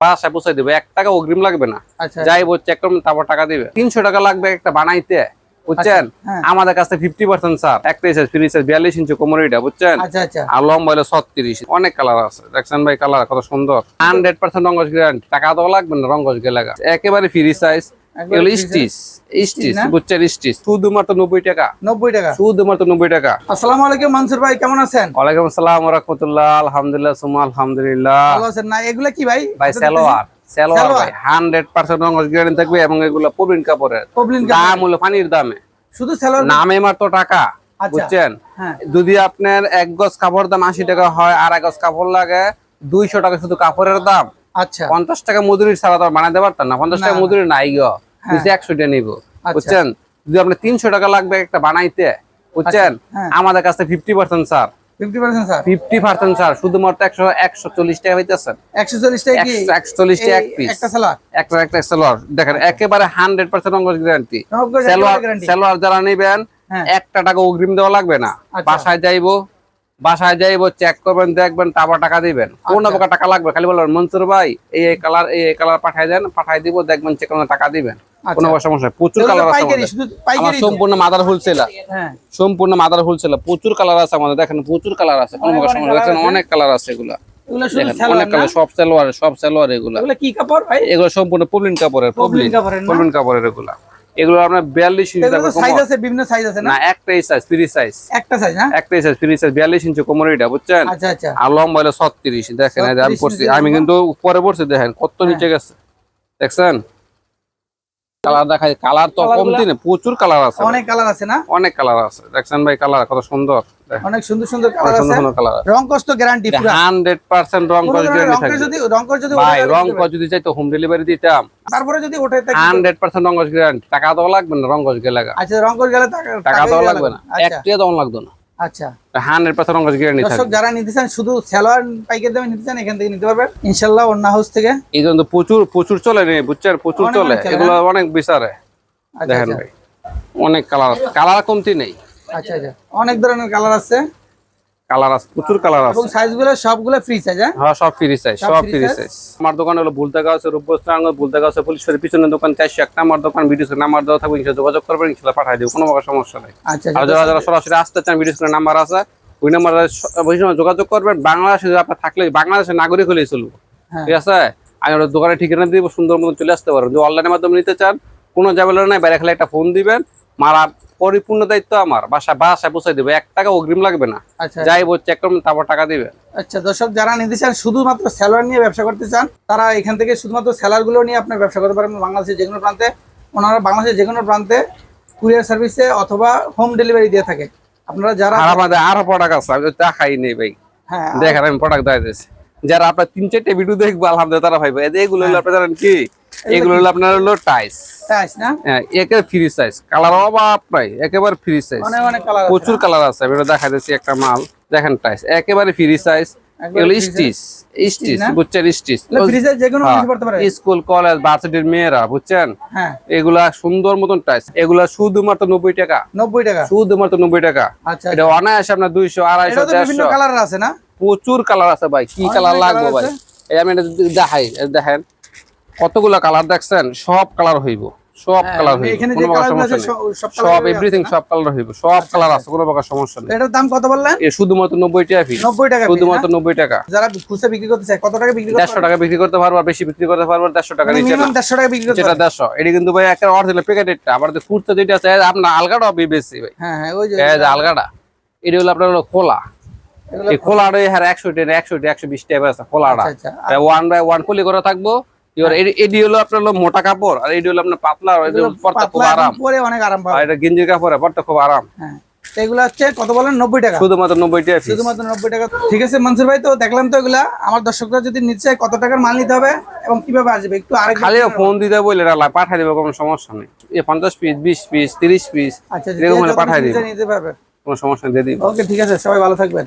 বাসায় পৌঁছে দিবে। এক টাকা অগ্রিম লাগবে না। আচ্ছা। যাই বলছে তারপর টাকা দিবে। তিনশো টাকা লাগবে একটা বানাইতে বুঝছেন? হ্যাঁ। আমাদের কাছে ফিফটি পার্সেন্ট স্যার। একটা সাইজ ফ্রি সাইজ বিয়াল্লিশ ইঞ্চি কোমরিটা বুঝছেন? আচ্ছা আচ্ছা। আর লম্বা হলে ছত্রিশ। অনেক কালার আছে। দেখছেন ভাই কালার কত সুন্দর? হান্ড্রেড পার্সেন্ট রঙ্গজ গ্যারান্টি টাকা দেওয়া লাগবে না রঙ্গজ গেলে একেবারে ফ্রি সাইজ এগুলো স্টিচ স্টিচ না? বুঝছেন স্টিচ। শুধুমাত্র নব্বই টাকা। নব্বই টাকা? শুধুমাত্র নব্বই টাকা। আসসালামু আলাইকুম মনসুর ভাই কেমন আছেন? ওয়ালাইকুম আসসালাম রহমতুল্লাহ আলহামদুলিল্লাহ সুমা আলহামদুলিল্লাহ। ভালো আছেন? না এগুলা কি ভাই? ভাই সালোয়ার সালোয়ার সালোয়ার? ভাই হান্ড্রেড পার্সেন্ট রঙ গ্যারান্টি থাকবে এবং এগুলো প্রবীণ কাপড়ের। দাম হলো পানির দামে। শুধু নামে মাত্র টাকা আচ্ছা। বুঝছেন? হ্যাঁ। যদি আপনার এক গজ কাপড় দাম আশি টাকা হয় আর এক গজ কাপড় লাগে দুইশো টাকা শুধু কাপড়ের দাম। আচ্ছা। পঞ্চাশ টাকা মজুরি ছাড়া তো বানাতে পারতাম না। পঞ্চাশ টাকা মজুরি নাই গো। হ্যাঁ। বুঝছি একশো টাকা নিবো। আচ্ছা। বুঝছেন? যদি আপনার তিনশো টাকা লাগবে একটা বানাইতে বুঝছেন? হ্যাঁ। আমাদের কাছে ফিফটি পার্সেন্ট স্যার শুধুমাত্র একশো একশো চল্লিশ টাকা হইতেছেন একশো চল্লিশ টাকা একশো একশো চল্লিশ টাকা এক পিস একটা একটা একটা দেখেন একেবারে হান্ড্রেড পার্সেন্ট গ্যারান্টি নব্বই সালোয়ার গ্যারান্টি সালোয়ার যারা নেবেন হ্যাঁ। একটা টাকা অগ্রিম দেওয়া লাগবে না। আচ্ছা। বাসায় যাইবো বাসায় যাইবো চেক করবেন দেখবেন তারপর টাকা দিবেন। কোন আচ্ছা। প্রকার টাকা লাগবে খালি বলবেন মনসুর ভাই এই কালার এই কালার পাঠাই দেন পাঠাই দিব দেখবেন চেক টাকা দিবেন। কোনো আচ্ছা সমস্যা প্রচুর কালার আছে আমাদের। আমার সম্পূর্ণ মাদার হোলসেলার হ্যাঁ। সম্পূর্ণ মাদার হোলসেলার প্রচুর কালার আছে আমাদের। দেখেন প্রচুর কালার আছে। কোনো অনেক সমস্যা দেখেন অনেক কালার আছে এগুলা। অনেক কালার সব সালোয়ার সব সালোয়ার এগুলা। কি কাপড় ভাই? এগুলো সম্পূর্ণ পবলিন কাপড়ের পবলিন পবলিন কাপড়ের না? পবলিন কাপড়ের এগুলা। এগুলো আপনার বিয়াল্লিশ ইঞ্চি এগুলো তো তারপর সাইজ আছে বিভিন্ন সাইজ আছে না? না একটাই সাইজ ফ্রি সাইজ একটা সাইজ না? একটাই সাইজ ফ্রি সাইজ বিয়াল্লিশ ইঞ্চি বুঝছেন? আচ্ছা আচ্ছা। আর লম্বা হলো ছত্রিশ দেখেন আমি 36 পড়ছি আমি কিন্তু পরে পড়ছি দেখেন কত হ্যাঁ। নিচে গেছে। দেখছেন? কালার দেখাই কালার তো কমতি? নেই প্রচুর কালার আছে অনেক কালার আছে না? অনেক কালার আছে। দেখছেন ভাই কালার কত সুন্দর। অনেক সুন্দর সুন্দর কালার আছে। রং কষ্ট গ্যারান্টি পুরো। হান্ড্রেড পার্সেন্ট রং কোনো কস ধরনের গ্যারান্টি থাকবে। যদি রংকশ যদি ভাই রং কস যদি চাইতো হোম ডেলিভারি দিতাম। তারপরে যদি ওঠে তাহলে কি হান্ড্রেড পার্সেন্ট রং কস গ্যারান্টি টাকা দেওয়া লাগবে না রং গেলে? করবে? আচ্ছা রংকশ গেলে টাকা দেওয়া লাগবে না। আচ্ছা। একটিয়া দেওয়া লাগতো না। আচ্ছা। হানের দর্শক যারা নিতে চান শুধু সালোয়ার পাইকারি দামে নিতে চান এখান থেকে নিতে পারবেন। অন্য হাউস থেকে। প্রচুর প্রচুর চলে রে প্রচুর চলে। এগুলো অনেক বিচারে। আচ্ছা দেখেন আচ্ছা। ভাই। অনেক কালার আছে। কালার কমতি নেই। আচ্ছা আচ্ছা। অনেক ধরনের কালার আছে। কালার আছে প্রচুর কালার এবং সাইজগুলো সবগুলো ফ্রি সাইজ হ্যাঁ? সব ফ্রি সাইজ সব সব ফ্রি সাইজ আমার দোকান হলো ভুলতে গাছ রূপস্থান ভুলতে গাছ পুলিশের পিছনের দোকান চারশো এক নাম্বার দোকান ভিডিও নাম্বার দেওয়া থাকবে ইনশাল্লাহ যোগাযোগ করবেন ইনশাল্লাহ পাঠাই দেবো কোনো প্রকার সমস্যা নেই। আচ্ছা আর আচ্ছা যারা যারা সরাসরি আসতে চান ভিডিও নাম্বার আছে ওই নাম্বারে যোগাযোগ করবেন বাংলাদেশে আপনার থাকলে বাংলাদেশের নাগরিক হলেই চলবো। হ্যাঁ। ঠিক আছে? আমি ওর দোকানে ঠিকানা দিব সুন্দর মতো চলে আসতে পারবেন। যদি অনলাইনের মাধ্যমে নিতে চান কোনো ঝামেলা নাই বাইরে খেলে একটা ফোন দিবেন মারা পরিপূর্ণ দায়িত্ব আমার। বাসা বাসায় পৌঁছে দেবে। এক টাকা অগ্রিম লাগবে না। আচ্ছা। যাই বল চেক করবেন তারপর টাকা দিবেন আচ্ছা দর্শক যারা নিতে চান শুধুমাত্র স্যালার নিয়ে ব্যবসা করতে চান তারা এখান থেকে শুধুমাত্র স্যালারগুলো নিয়ে আপনার ব্যবসা করতে পারবেন বাংলাদেশের যে কোনো প্রান্তে। ওনারা বাংলাদেশের যে কোনো প্রান্তে কুরিয়ার সার্ভিসে অথবা হোম ডেলিভারি দিয়ে থাকে। আপনারা যারা আমাদের আরও প্রোডাক্ট আছে আমি তো দেখাই নেই ভাই। হ্যাঁ দেখেন আমি প্রোডাক্ট দেখাই দিয়েছি। যারা আপনার তিন চারটে ভিডিও দেখব আলহামদুলিল্লাহ তারা ভাইবে। এগুলো হলো আপনার জানেন কি? এগুলো হলো আপনার হলো টাইস টাইস না? হ্যাঁ একেবারে ফ্রি সাইজ কালার অভাব নাই একেবারে ফ্রি সাইজ অনেক অনেক কালার প্রচুর কালার আছে আমি দেখা দিচ্ছি একটা মাল। দেখেন টাইস একেবারে ফ্রি সাইজ একবারে এগুলো স্টিচ স্টিচ বুঝছেন? স্টিচ স্কুল কলেজ ভার্সিটির মেয়েরা বুঝছেন? হ্যাঁ। এগুলা সুন্দর মতন টাইস এগুলা শুধুমাত্র নব্বই টাকা। নব্বই টাকা? শুধুমাত্র নব্বই টাকা। আচ্ছা। এটা অনায়াসে আপনার দুইশো আড়াইশো দেড়শো। কালার আছে না? প্রচুর কালার আছে ভাই কি কালার লাগবে ভাই? এই আমি এটা দেখাই দেখেন। কতগুলো কালার দেখছেন? সব কালার হইব। সব হ্যাঁ, কালার হইব। এখানে যে কোনো প্রকার সমস্যা নেই। সব এভরিথিং সব কালার হইব। সব কালার আছে কোনো প্রকার সমস্যা নেই। এটার দাম কত বললেন? এ শুধুমাত্র নব্বই টাকা ফি নব্বই টাকা piece, শুধুমাত্র না? নব্বই টাকা। যারা খুচরা বিক্রি করতে চায় কত টাকা বিক্রি করতে দেড়শো টাকা বিক্রি করতে পারব বেশি বিক্রি করতে পারব দেড়শো টাকা নিচে না মিনিমাম দেড়শো টাকা বিক্রি করতে পারবে। দেড়শো। এটি কিন্তু ভাই একটা অরিজিনাল প্যাকেটেরটা আবার যে কুর্তা যেটা আছে আপনার আলগাটা বেশি ভাই। হ্যাঁ হ্যাঁ ওই যে আলগাটা এটা হলো আপনার হলো খোলা। খোলাটা হ্যাঁ একশো টাকা একশো টাকা একশো বিশ টাকা আছে খোলাটা। আচ্ছা আচ্ছা। ওয়ান বাই ওয়ান কুলি করে থাকব। এবার এডি- এডি হলো আপনার মোটা কাপড় আর এডি হলো আপনার পাতলা আর এডি এগুলো পরতে খুব আরাম। পরে অনেক আরাম আর এটা গেঞ্জির কাপড় পরতে খুব আরাম। হ্যাঁ। হচ্ছে কত বলেন? নব্বই টাকা। শুধুমাত্র নব্বই টাকা শুধুমাত্র নব্বই টাকা। ঠিক আছে মনসুর ভাই তো দেখলাম তো এগুলা। আমার দর্শকরা যদি কত টাকার মাল নিতে হবে এবং কীভাবে আসবে? একটু আরেক খালি ফোন দিতে পাঠাই দেবে কোনো সমস্যা নেই। এ পঞ্চাশ পিস বিশ পিস তিরিশ পিস আচ্ছা এরকম পাঠাই দিবে। নিতে পারবে। কোনো সমস্যা নেই দিয়ে দিবে। ওকে ঠিক আছে সবাই ভালো থাকবেন।